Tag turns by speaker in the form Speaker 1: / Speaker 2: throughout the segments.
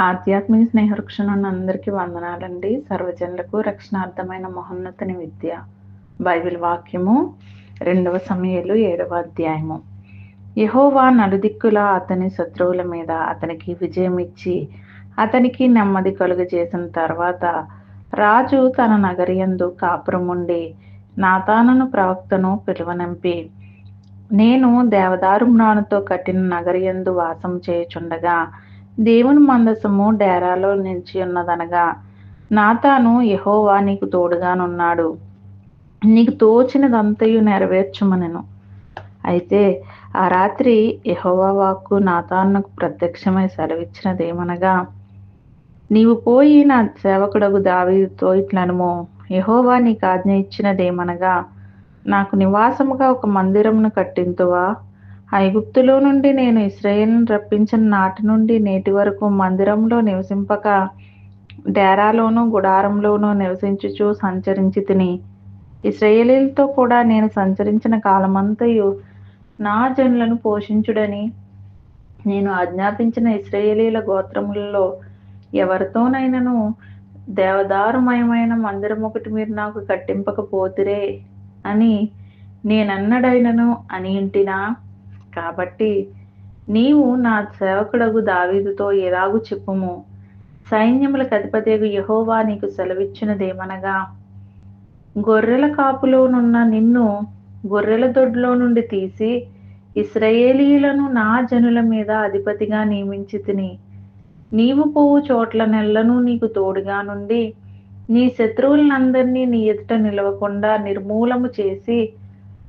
Speaker 1: ఆధ్యాత్మిక స్నేహవృక్షణం అందరికీ వందనాలండి. సర్వజనులకు రక్షణార్థమైన మహోన్నతని విద్య. బైబిల్ వాక్యము రెండవ సమయలు ఏడవ అధ్యాయము. యహోవా నలుదిక్కుల అతని శత్రువుల మీద అతనికి విజయం ఇచ్చి అతనికి నెమ్మది కలుగజేసిన తర్వాత రాజు తన నగరియందు కాపురం ఉండి నాతానను ప్రవక్తను పిలువనంపి నేను దేవదారు మ్రానుతో కట్టిన నగరియందు వాసం చేయుచుండగా దేవుని మందసము డేరాలో నిలిచి ఉన్నదనగా నాతాను యహోవా నీకు తోడుగానున్నాడు. నీకు తోచినదంతయు నెరవేర్చుమనెను. అయితే ఆ రాత్రి యహోవా వాక్కు నాతాన్నకు ప్రత్యక్షమై సెలవిచ్చినదేమనగా నీవు పోయి నా సేవకుడగు దావీతో ఇట్లనుము. యహోవా నీకు ఆజ్ఞ ఇచ్చినదేమనగా నాకు నివాసముగా ఒక మందిరమును కట్టింతువా? ఐగుప్తులో నుండి నేను ఇస్రాయేల్ను రప్పించిన నాటి నుండి నేటి వరకు మందిరంలో నివసింపక డేరాలోనూ గుడారంలోనూ నివసించుచు సంచరించి తిని ఇస్రాయేలీలతో కూడా నేను సంచరించిన కాలమంతయు నా జనులను పోషించుడని నేను ఆజ్ఞాపించిన ఇస్రాయేలీల గోత్రములలో ఎవరితోనైనను దేవదారుమయమైన మందిరం ఒకటి మీరు నాకు కట్టింపకపోతిరే అని నేనన్నడైనను అని ఇంటినా? కాబట్టి నీవు నా సేవకుడగు దావీదుతో ఎలాగు చెప్పుము? సైన్యములకు అధిపతిగు యహోవా నీకు సెలవిచ్చినదేమనగా గొర్రెల కాపులోనున్న నిన్ను గొర్రెల దొడ్లో నుండి తీసి ఇస్రయేలీలను నా జనుల మీద అధిపతిగా నియమించి తిని నీవు పోవు చోట్ల నెల్లను నీకు తోడుగా నుండి నీ శత్రువులందరినీ నీ ఎదుట నిలవకుండా నిర్మూలము చేసి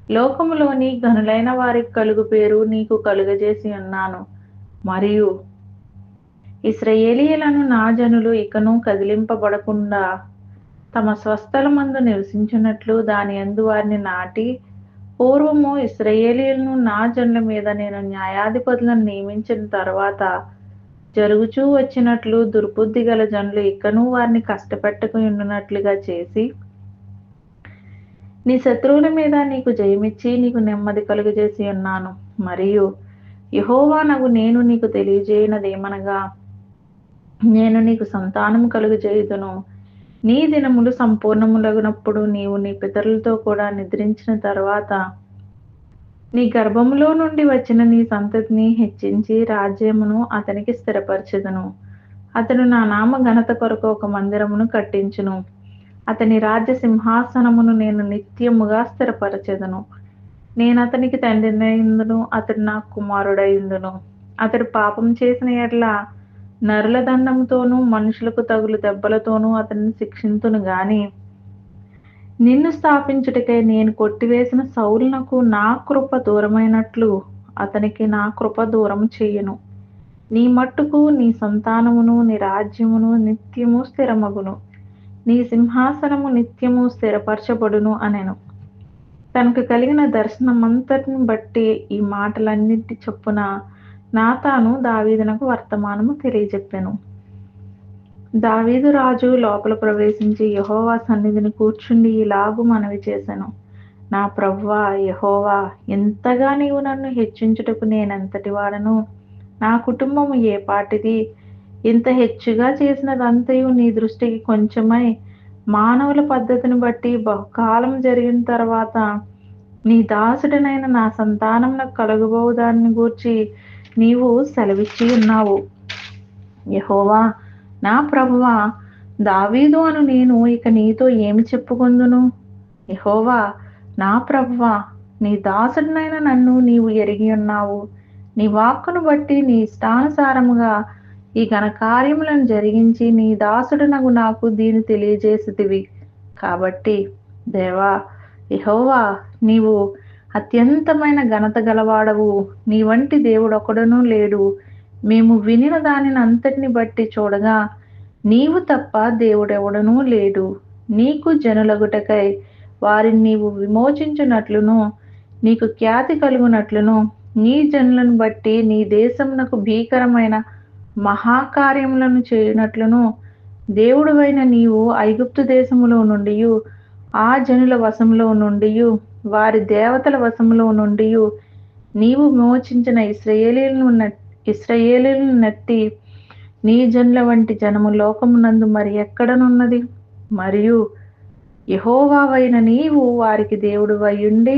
Speaker 1: లోకములోని ఘనులైన వారికి కలుగు పేరు నీకు కలుగజేసి ఉన్నాను. మరియు ఇస్రయేలీలను నా జనులు ఇకను కదిలింపబడకుండా తమ స్వస్థల మందు నివసించినట్లు దాని అందు వారిని నాటి పూర్వము ఇస్రయేలీలను నా జనుల మీద నేను న్యాయాధిపతులను నియమించిన తర్వాత జరుగుచూ వచ్చినట్లు దుర్బుద్ధి గల జనులు ఇకను వారిని కష్టపెట్టకు ఉండునట్లుగా చేసి నీ శత్రువుల మీద నీకు జయమిచ్చి నీకు నెమ్మది కలుగజేసి ఉన్నాను. మరియు యహోవా నగు నేను నీకు తెలియజేయనదేమనగా నేను నీకు సంతానం కలుగజేయుదును. నీ దినములు సంపూర్ణములగినప్పుడు నీవు నీ పితరులతో కూడా నిద్రించిన తర్వాత నీ గర్భములో నుండి వచ్చిన నీ సంతతిని హెచ్చించి రాజ్యమును అతనికి స్థిరపరచెదను. అతను నా నామ ఘనత కొరకు ఒక మందిరమును కట్టించును. అతని రాజ్య సింహాసనమును నేను నిత్యముగా స్థిరపరచెదను. నేను అతనికి తండ్రినైందును అతడు నా కుమారుడైందును అతడు పాపం చేసిన ఎడ్ల నరుల దండంతోనూ మనుషులకు తగులు దెబ్బలతోనూ అతన్ని శిక్షింతును గాని నిన్ను స్థాపించుటకై నేను కొట్టివేసిన సౌలునకు నా కృప దూరమైనట్లు అతనికి నా కృప దూరం చెయ్యను నీ మట్టుకు నీ సంతానమును నీ రాజ్యమును నిత్యము స్థిరమగును. నీ సింహాసనము నిత్యము స్థిరపరచబడును అనెను. తనకు కలిగిన దర్శనమంతటిని బట్టి ఈ మాటలన్నిటి చొప్పున నాతాను దావీదునకు వర్తమానము తెలియజెప్పాను. దావీదు రాజు లోపల ప్రవేశించి యహోవా సన్నిధిని కూర్చుండి ఇలాగు మనవి చేశాను నా ప్రవ్వా యహోవా ఎంతగా నీవు నన్ను హెచ్చించుటకు నేనెంతటి వాడను? నా కుటుంబము ఏ పాటిది? ఇంత హెచ్చుగా చేసినదంతయు నీ దృష్టికి కొంచెమై. మానవుల పద్ధతిని బట్టి బహుకాలం జరిగిన తర్వాత నీ దాసుడనైన నా సంతానం కలుగుబో కలుగబోవు దాన్ని గూర్చి నీవు సెలవిచ్చి ఉన్నావు. యహోవా నా ప్రభువా దావీదు అను నేను ఇక నీతో ఏమి చెప్పుకుందును? యహోవా నా ప్రభువా నీ దాసుడినైన నన్ను నీవు ఎరిగి ఉన్నావు. నీ వాక్కును బట్టి నీ ఇష్టానుసారముగా ఈ ఘన కార్యములను జరిగించి నీ దాసుడునగు నాకు దీని తెలియజేసితివి. కాబట్టి దేవా యహోవా నీవు అత్యంతమైన ఘనత గలవాడవు. నీ వంటి దేవుడొకడునూ లేడు. మేము వినిన దానిని అంతటిని బట్టి చూడగా నీవు తప్ప దేవుడెవడనూ లేడు. నీకు జనులగుటకై వారిని నీవు విమోచించున్నట్లును నీకు ఖ్యాతి కలుగునట్లును నీ జనులను బట్టి నీ దేశమునకు భీకరమైన మహాకార్యములను చేయనట్లును దేవుడువైన నీవు ఐగుప్తు దేశములో నుండి ఆ జనుల వశంలో నుండి వారి దేవతల వశంలో నుండి నీవు మోచించిన ఇస్రయేలీలను ఇస్రయేలీలను నెట్టి నీ జనుల వంటి జనము లోకమునందు మరి ఎక్కడనున్నది? మరియు యహోవావైన నీవు వారికి దేవుడు ఉండి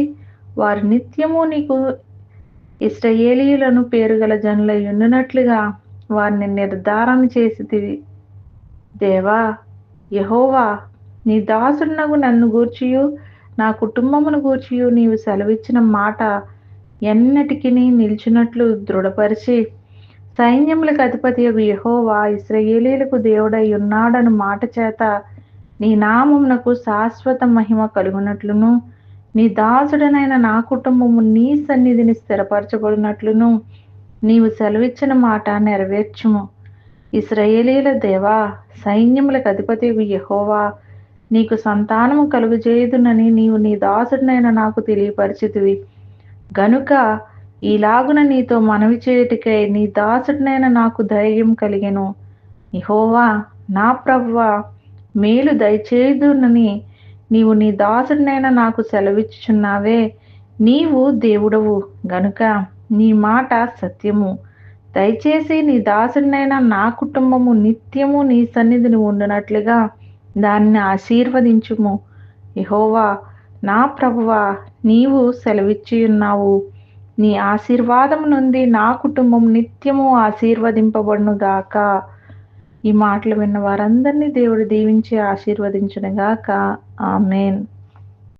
Speaker 1: వారు నిత్యము నీకు ఇస్రయేలీలను పేరుగల జనులై ఉండినట్లుగా వారిని నిర్ధారణ చేసితివి దేవా యహోవా నీ దాసుడునగు నన్ను గూర్చియు నా కుటుంబమును గూర్చియు నీవు సెలవిచ్చిన మాట ఎన్నటికి నిలిచినట్లు దృఢపరిచి సైన్యములకు అధిపతి యహోవా ఇస్రయేలీలకు దేవుడై ఉన్నాడను మాట చేత నీ నామమునకు శాశ్వత మహిమ కలుగునట్లును నీ దాసుడనైన నా కుటుంబము నీ సన్నిధిని స్థిరపరచబడినట్లును నీవు సెలవిచ్చిన మాట నెరవేర్చుము. ఇస్రయేలీల దేవా సైన్యములకు అధిపతి యహోవా. నీకు సంతానము కలుగజేయుదునని నీవు నీ దాసుడినైన నాకు తెలియపరిచితివి. గనుక ఈలాగున నీతో మనవి చేయుటికై నీ దాసుడినైన నాకు ధైర్యం కలిగెను. యహోవా నా ప్రవ్వ మేలు దయచేయుదునని నీవు నీ దాసుడినైనా నాకు సెలవిచ్చుచున్నావే. నీవు దేవుడవు. గనుక నీ మాట సత్యము. దయచేసి నీ దాసుడినైనా నా కుటుంబము నిత్యము నీ సన్నిధిని ఉండునట్లుగా దాన్ని ఆశీర్వదించుము. యహోవా నా ప్రభువా నీవు సెలవిచ్చి ఉన్నావు నీ ఆశీర్వాదం నుండి నా కుటుంబం నిత్యము ఆశీర్వదింపబడునుగాక. ఈ మాటలు విన్న వారందరినీ దేవుడు దీవించి ఆశీర్వదించునుగాక. ఆమెన్.